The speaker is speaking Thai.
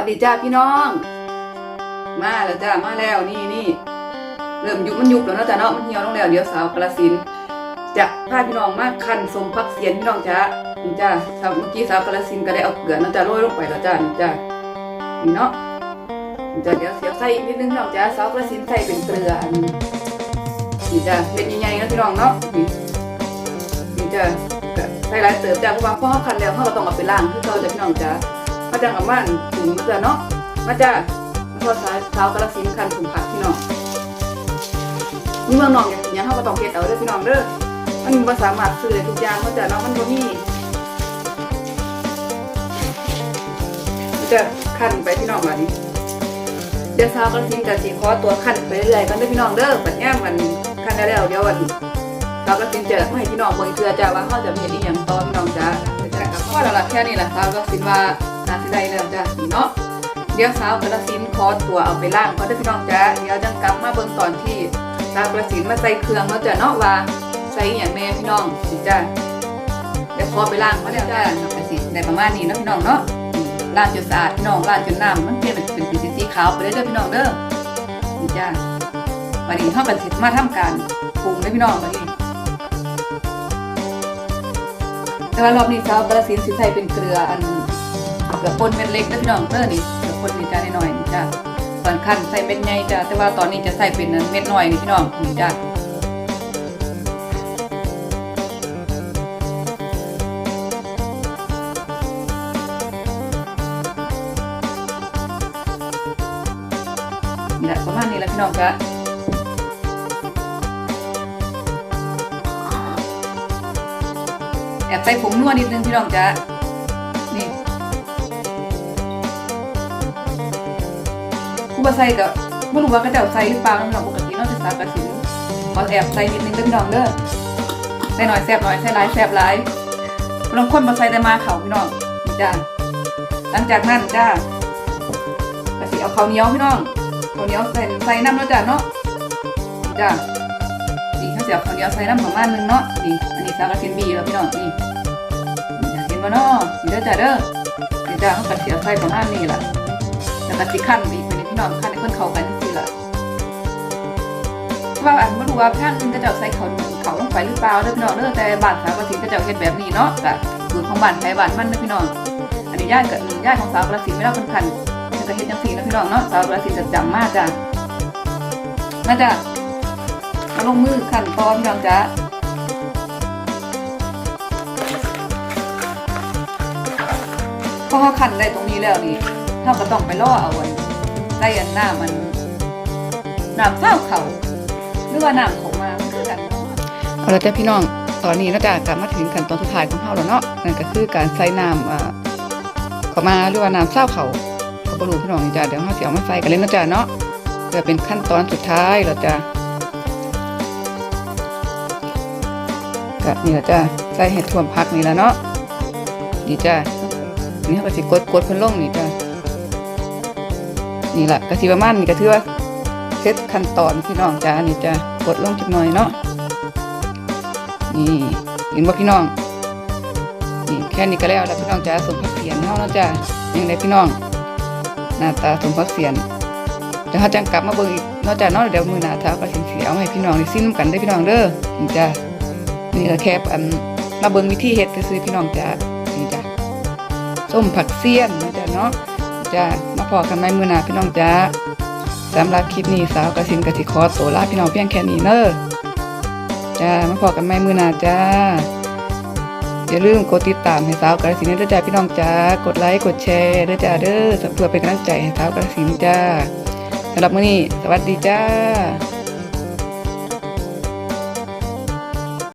วัสดีจ้าพี่น้อง มาแล้วจ้ามาแล้วนี่นี่เริ่มยุบมันยุบแล้วเนาะจ้าเนาะมันเหี่ยวลงแล้วเดี๋ยวสาวกระสินจะพาพี่น้องมาคั้นสมพักเสียนพี่น้องจ้านี่จ้าสาวเมื่อกี้สาวกระสินก็ได้เอาเกลือเนาะจ้าโรยลงไปแล้วจ้านี่จ้านี่เนาะนี่จ้าเดี๋ยวเสียวใส่อีกนิดนึงพี่น้องจ้าสาวกระสินใส่เป็นเกลือนี่จ้าเป็นใหญ่ๆนะพี่น้องเนาะนี่นี่จ้าใส่หลายเติมจ้าเพราะว่าพ่อคั้นแล้วเขาต้องเอาไปล้างคือเขาจะพี่น้องจ้า มาจากกับบ้านถุงมาจ้ะเนาะมาจ้ะมาทอดสายเท้ากระสินคันถุงผักพี่น้องนี่เมืองนองอย่างอย่างเขาก็ต้องเก็บเอาเด้อพี่น้องเด้อมันบ่สามารถซื้อได้ทุกอย่างมาจะเนาะมันบ่มีมาจ้ะขั้นไปพี่น้องบันเดี๋ยวเท้ากระสินกับสีขอตัวขั้นไปเรื่อยๆกันเด้อพี่น้องเด้อปัดแง่มันขั้นได้แล้วเดี๋ยววันเท้ากระสินธุ์จะมาให้พี่น้องเบิ่งเทื่อจ้ะว่าเขาจะมีอีหยังต่อพี่น้องจ้ะจ้ะกับพ่อแล้วล่ะแค่นี้แหละเท้ากระสินว่า นาสิได้แล้วจ้ะเนาะเดี๋ยวสาวกระสินคอตัวเอาไปล่างก็ได้พี่น้องจ้ะเดี๋ยวจังกลับมาเบิ่งตอนที่สาวกระสินมาใส่เครื่องแล้วจ้ะเนาะว่าใส่อย่างแม่พี่น้องสิจ้ะเดี๋ยวขอไปล่างมาแล้วจ้ะน้องกระสินได้ประมาณนี้เนาะพี่น้องเนาะล้างจนสะอาดพี่น้องล้างจนน้ำมันเปลี่ยนเป็นเป็นสีขาวไปเลยเด้อพี่น้องเด้อนี่จ้ะวันนี้เฮากันสิมาทำการปรุงเด้พี่น้องวันนี้แต่ว่ารอบนี้สาวกระสินสิใส่เป็นเกลืออัน เกลือป่นเม็ดเล็กนะพี่น้องเด้อนี่เกลือป่นนี่จ้าหน่อยๆนี่จ้าตอนขั้นใส่เม็ดใหญ่จ้าแต่ว่าตอนนี้จะใส่เป็นเม็ดน้อยนี่พี่น้องนี่จ้านี่แหละประมาณนี้แหละพี่น้องจ้าแอบใส่ผงนัวนิดนึงพี่น้องจ้า บ่ใส่ก็บ่รู้ว่าเขาเจ้าใส่หรือเปล่าน้ำหนักปกติเนาะจะสากระสินขอแอบใส่นิดนึงเด้อพี่น้องเด้อใส่หน่อยแซ่บหน่อยใส่หลายแซ่บหลายบางคนบ่ใส่แต่มาเขาพี่น้องนี่จ้าหลังจากนั้นจ้ากระสิเอาข้าวเหนียวพี่น้องข้าวเหนียวใส่ใส่น้ำเนาะจ้าเนาะนี่จ้านี่เขาสิเอาข้าวเหนียวใส่น้ำประมาณนึงเนาะนี่อันนี้สากระสินบีแล้วพี่น้องนี่เห็นบ่เนาะนี่เด้อจ้าเด้อนี่จ้าเขากระเสิเอาใส่ประมาณนี้ล่ะแล้วก็สิขั้นอีก นพี่น้องขั้นให้เพิ่นเขากันสิล่ะว่าอันบ่รู้ว่าทางอื่นก็เจ้าใส่เขาเขาลงไปหรือเปล่าเด้อพี่น้องเด้อแต่บ้านสาวกสินก็เจ้าเฮ็ดแบบนี้เนาะก็สูตรของบ้านไทยบ้านมันเด้อพี่น้องอันนี้ญาติกับญาติของสาวกสินเวลาเพิ่นคันเพิ่นก็เฮ็ดจังซี่นะพี่น้องเนาะสาวกสินจะจำมากจ้ะมาจ้ะมาลงมือขั้นตอนพี่น้องจ้ะพอเขาขันได้ตรงนี้แล้วนี่เท่าก็ต้องไปล่อเอาไว้ ใส่อันหน้ามันน้ำเศร้าเขาหรือว่าน้ำของมามันคือกันเอาละจ้ะพี่น้องตอนนี้นะจ๊ะกลับมาถึงขั้นตอนสุดท้ายของเฮาแล้วเนาะนั่นก็คือการใส่น้ำอ่าเข้ามาหรือว่าน้ำเศร้าเขาเขาบรูพี่น้องนี่จ้ะเดี๋ยวเฮาสิเอามาใส่กันเลยนะจ๊ะเนาะเพื่อเป็นขั้นตอนสุดท้ายแล้วจ้ะก็นี่ละจ้ะใส่เห็ดท่วมพักนี่ละเนาะนี่จ้ะนี่เขาก็สิกดกดเพิ่นลงนี่จ้ะ นี่แหละก็สิประมาณนี้ก็ถือว่าเสร็จขั้นตอนพี่น้องจ้านี่จะกดลงจักหน่อยเนาะนี่เห็นบ่พี่น้องนี่แค่นี้ก็แล้วแล้วพี่น้องจ้าสมพักเสียนเฮาเนะจ้ะยังไงพี่น้องหน้าตาสมพักเสียนเดี๋ยวเฮาจังกลับมาเบิ่งอีกนาะจ้ะเนาะเดี๋ยวมือหน้าเท้าก็สิเอาให้พี่น้องได้ซิมกันเด้พี่น้องเด้อนี่จ้ะนี่ก็แค่อันมาเบิ่งวิธีเฮ็ดซื่อพี่น้องจ้านี่จ้ะส้มผักเสี้ยนนะจ๊ะเนาะจ้า พอกันไหมมือหนาพี่น้องจ้าสำหรับคลิปนี้สาวกระสินกสิคอตัวลาพี่น้องเพียงแค่นี้เนอะจ้ามาพอกันไหมมือหนาจ้าอย่าลืมกดติดตามให้สาวกระสินด้วยจ้าพี่น้องจ้ากดไลค์กดแชร์ด้วยจ้าเด้อเพื่อเป็นกำลังใจให้สาวกระสินจ้าสำหรับมื้อนี้สวัสดีจ้า